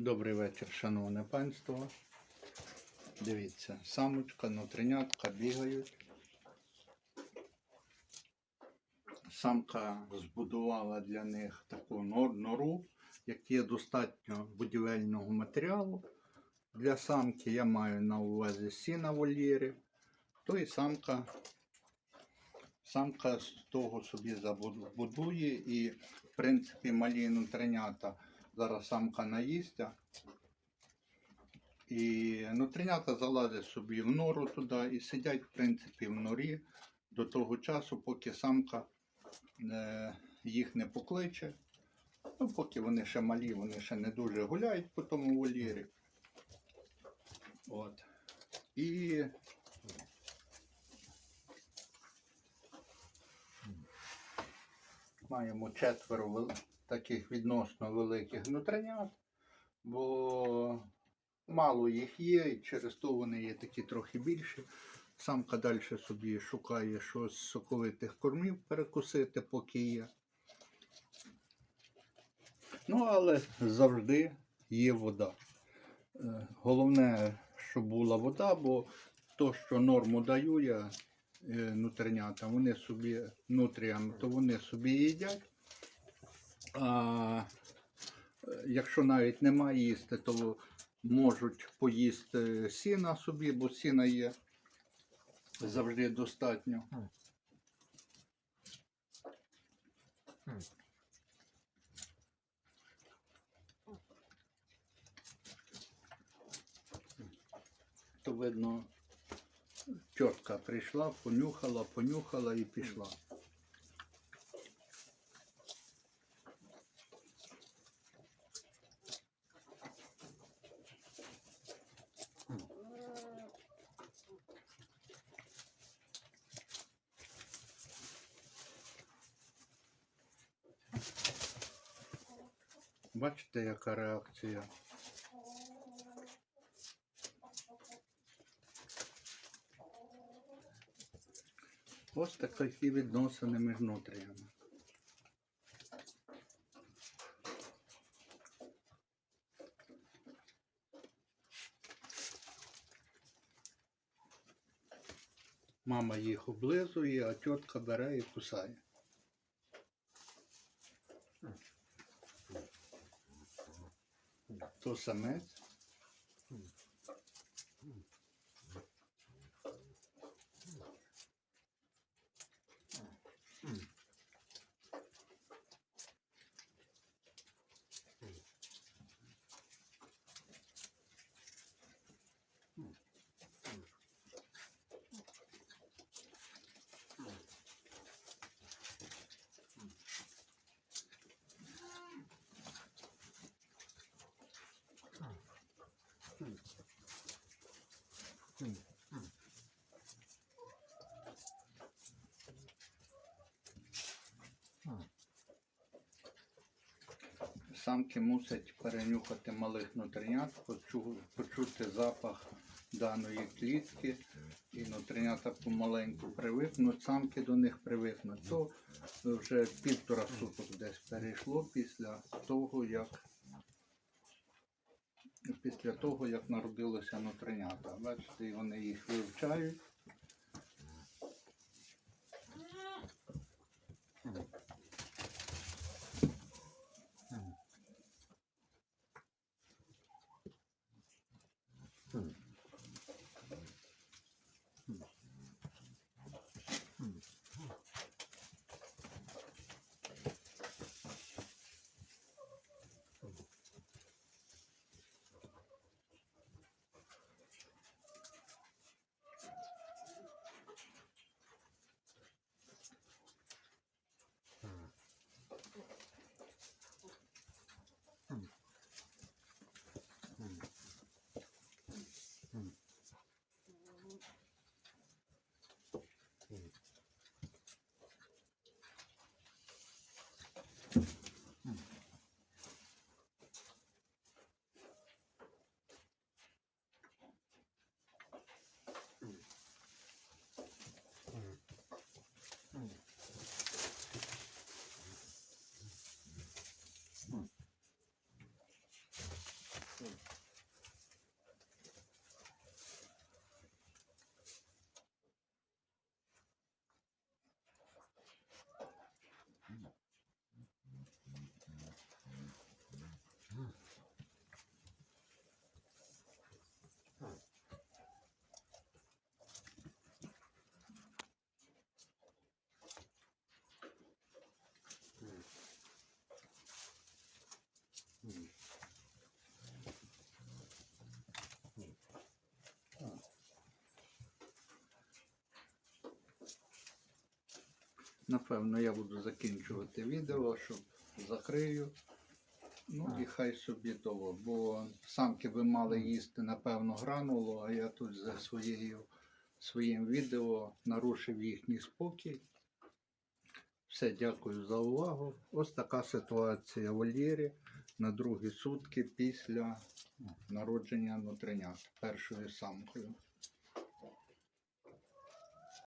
Добрий вечір, шановне панство. Дивіться, самочка, нутринятка бігають. Самка збудувала для них таку нор- нору, як є достатньо будівельного матеріалу. Для самки я маю на увазі сіна вольєри, то і самка, самка з того собі забудує і, в принципі, малі нутринята зараз самка наїсться. І нутринята залазять собі в нору туди і сидять, в принципі, в норі до того часу, поки самка е, їх не покличе. Ну, поки вони ще малі, вони ще не дуже гуляють по тому вольєрі. От. І маємо четверо таких відносно великих нутринят, бо мало їх є, і через то вони є такі трохи більші. Самка далі собі шукає щось з соковитих кормів перекусити, поки є. Ну, але завжди є вода. Е, Головне, щоб була вода, бо то, що норму даю я е, вони собі нутріям, то вони собі їдять. А якщо навіть немає їсти, то можуть поїсти сіна собі, бо сіна є завжди достатньо. То видно, тітка прийшла, понюхала, понюхала і пішла. Бачите, яка реакція? Ось такі відносини між нутріями. Мама їх облизує, а тітка бере і кусає. То самець. Самки мусять перенюхати малих нутринят, почу- почути запах даної клітки, і нутринята помаленьку привикнуть, самки до них привикнуть. То вже півтора суток десь перейшло після того, як після того, як народилося нутринята. Бачите, вони їх вивчають. Hmm. Напевно, я буду закінчувати відео, щоб закрию. Ну і хай собі того, бо самки би мали їсти, напевно, гранулу, а я тут за своєю, своїм відео нарушив їхній спокій. Все, дякую за увагу. Ось така ситуація в вольєрі на другі сутки після народження нутринят першою самкою.